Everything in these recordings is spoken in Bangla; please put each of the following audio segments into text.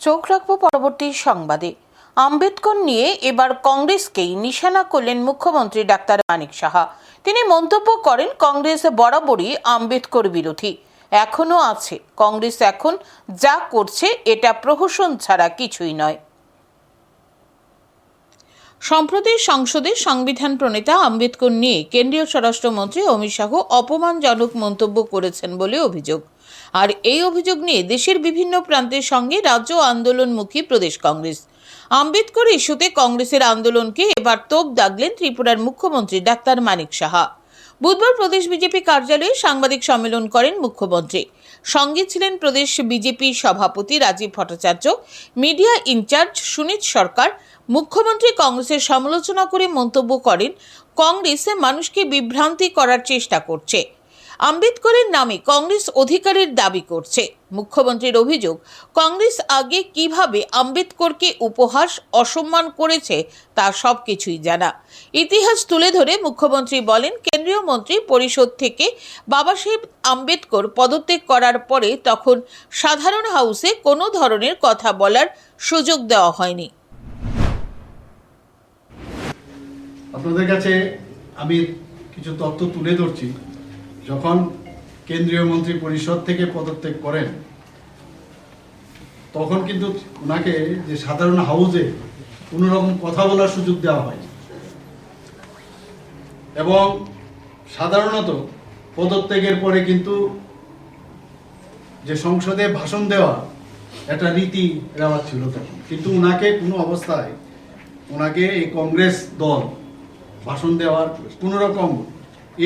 চোখ রাখব পরবর্তী সংবাদে। আম্বেদকর নিয়ে এবার কংগ্রেসকেই নিশানা করলেন মুখ্যমন্ত্রী ডাক্তার মানিক সাহা। তিনি মন্তব্য করেন, কংগ্রেস বরাবরই আম্বেদকর বিরোধী। এখনও আছে। কংগ্রেস এখন যা করছে, এটা প্রহসন ছাড়া কিছুই নয়। সম্প্রতি সংসদে সংবিধান প্রণেতা আম্বেদকর নিয়ে কেন্দ্রীয় স্বরাষ্ট্রমন্ত্রী অমিত শাহ অপমানজনক মন্তব্য করেছেন বলে অভিযোগ। আর এই অভিযোগ নিয়ে দেশের বিভিন্ন প্রান্তের সঙ্গে রাজ্য আন্দোলনমুখী প্রদেশ কংগ্রেস। আম্বেদকর ইস্যুতে কংগ্রেসের আন্দোলনকে এবার তোপ দাগলেন ত্রিপুরার মুখ্যমন্ত্রী ডাক্তার মানিক সাহা। বুধবার প্রদেশ বিজেপি কার্যালয়ে সাংবাদিক সম্মেলন করেন মুখ্যমন্ত্রী। সঙ্গে ছিলেন প্রদেশ বিজেপি সভাপতি রাজীব ভট্টাচার্য, মিডিয়া ইনচার্জ সুনীত সরকার, মুখ্যমন্ত্রী কংগ্রেসের সমালোচনা করে মন্তব্য করেন, কংগ্রেস মানুষকে বিভ্রান্তি করার চেষ্টা করছে। আম্বেদকরের নামে কংগ্রেস অধিকারের দাবি করছে। মুখ্যমন্ত্রীর অভিযোগ, কংগ্রেস আগে কীভাবে আম্বেদকরকে উপহাস, অসম্মান করেছে তা সব কিছুই জানা। ইতিহাস তুলে ধরে মুখ্যমন্ত্রী বলেন, কেন্দ্রীয় মন্ত্রী পরিষদ থেকে বাবা সাহেব আম্বেদকর পদত্যাগ করার পরে তখন সাধারণ হাউসে কোনো ধরনের কথা বলার সুযোগ দেওয়া হয়নি। আপনাদের কাছে আমি কিছু তথ্য তুলে ধরছি। যখন কেন্দ্রীয় মন্ত্রী পরিষদ থেকে পদত্যাগ করেন, তখন কিন্তু ওনাকে যে সাধারণ হাউসে কোনো রকম কথা বলার সুযোগ দেওয়া হয় এবং সাধারণত পদত্যাগের পরে কিন্তু যে সংসদে ভাষণ দেওয়া, একটা রীতি রেওয়াজ ছিল তখন। কিন্তু ওনাকে কোনো অবস্থায় ওনাকে এই কংগ্রেস দল ভাষণ দেওয়ার কোনো রকম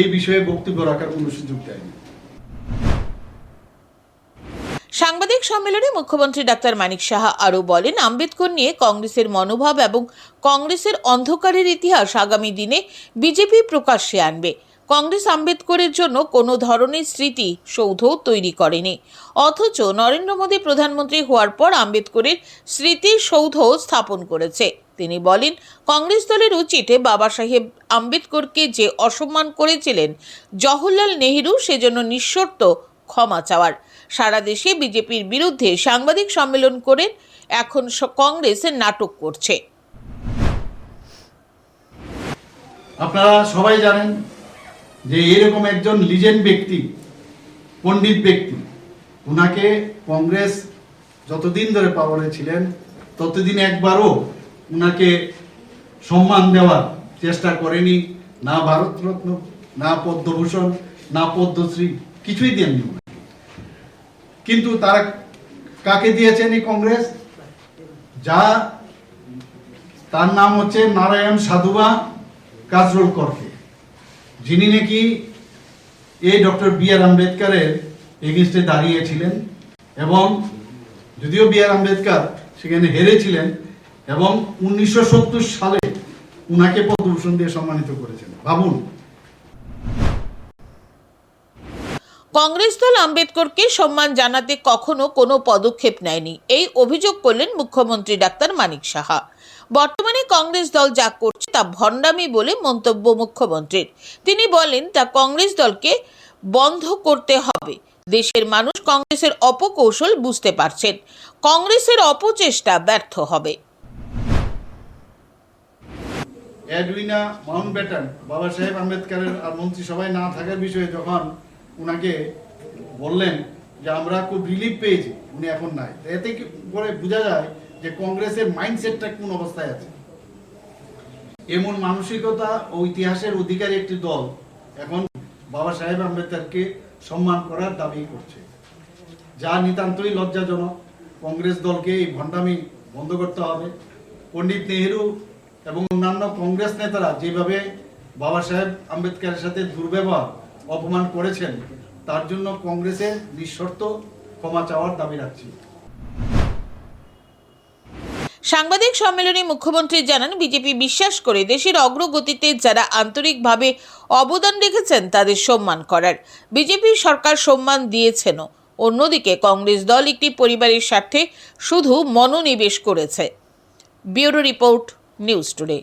এই বিষয়ে বক্তব্য রাখার কোনো সুযোগ দেয়নি। সাংবাদিক সম্মেলনে মুখ্যমন্ত্রী ডাক্তার মানিক সাহা আরও বলেন, আম্বেদকর নিয়ে কংগ্রেসের মনোভাব এবং কংগ্রেসের অন্ধকারের ইতিহাস আগামী দিনে বিজেপি প্রকাশ্যে আনবে। কংগ্রেস আম্বেদকরের জন্য কোনো ধরনের স্মৃতি সৌধ তৈরি করেনি। অথচ নরেন্দ্র মোদী প্রধানমন্ত্রী হওয়ার পর আম্বেদকরের স্মৃতি সৌধ স্থাপন করেছে। তিনি বলেন, কংগ্রেস দলের উচিতে বাবা সাহেব আম্বেদকরকে যে অসম্মান করেছিলেন জওহরলাল নেহেরু, সেজন্য নিঃশর্ত ক্ষমা চাওয়ার। সারা দেশে বিজেপির বিরুদ্ধে সাংবাদিক সম্মেলন করে এখন কংগ্রেসের নাটক করছে। আপনারা সবাই জানেন যে এরকম একজন লিজেন্ড ব্যক্তি, পণ্ডিত ব্যক্তি ওনাকে কংগ্রেস যতদিন ধরে পাওয়ারে ছিলেন, ততদিন একবারও ওনাকে সম্মান দেওয়ার চেষ্টা করেনি, না ভারতরত্ন, না পদ্মভূষণ, না পদ্মশ্রী, কিছুই দেননি কিন্তু তারা কাকে দিয়েছেন এই কংগ্রেস? যা, তার নাম হচ্ছে নারায়ণ সাধুবা কাজরুল করকে যিনি নাকি এই ডক্টর বি আর আম্বেদকারের এগেনস্টে দাঁড়িয়েছিলেন এবং যদিও বি আর আম্বেদকর সেখানে হেরেছিলেন এবং উনিশশো সালে উনাকে পদ্মভূষণ দিয়ে সম্মানিত করেছেন। ভাবুন। কংগ্রেস দল আম্বেদকরকে সম্মান জানাতে কখনো কোনো পদক্ষেপ নেয়নি। এই অভিযোগ করলেন মুখ্যমন্ত্রী ডাক্তার মানিক সাহা। বর্তমানে কংগ্রেস দল যা করছে তা ভণ্ডামি বলে মন্তব্য মুখ্যমন্ত্রীর। তিনি বলেন, তা কংগ্রেস দলকে বন্ধ করতে হবে। দেশের মানুষ কংগ্রেসের অপকৌশল বুঝতে পারছেন। কংগ্রেসের অপচেষ্টা ব্যর্থ হবে। অ্যাডউইনা মাউন্ট ব্যাটন বাবা সাহেব আম্বেদকরের আর মন্ত্রিসভায় না থাকার বিষয়ে যখন উনাকে বললেন যে আমরা খুব রিলিফ পেয়েছি, উনি এখন নাই। এতে করে বোঝা যায় যে কংগ্রেসের মাইন্ডসেটটা কোন অবস্থায় আছে? এমন মানসিকতা ও ইতিহাসের অধিকারী একটি দল এখন বাবা সাহেব আম্বেদকরকে সম্মান করার দাবি করছে। যা নিতান্তই লজ্জাজনক। কংগ্রেস দলকে এই ভণ্ডামি বন্ধ করতে হবে। পণ্ডিত নেহেরু এবং অন্যান্য কংগ্রেস নেতারা যেভাবে বাবা সাহেব আম্বেদকরের সাথে দুর্ব্যবহার, অপমান করেছেন, তার জন্য কংগ্রেসের নিঃশর্ত ক্ষমা চাওয়ার দাবি রাখছি। সাংবাদিক সম্মেলনে মুখ্যমন্ত্রী জানান, বিজেপি বিশ্বাস করে দেশের অগ্রগতিতে যারা আন্তরিকভাবে অবদান রেখেছেন, তাদের সম্মান করার। বিজেপি সরকার সম্মান দিয়েছেনও। অন্যদিকে কংগ্রেস দল একটি পরিবারের স্বার্থে শুধু মনোনিবেশ করেছে। Bureau report, news today.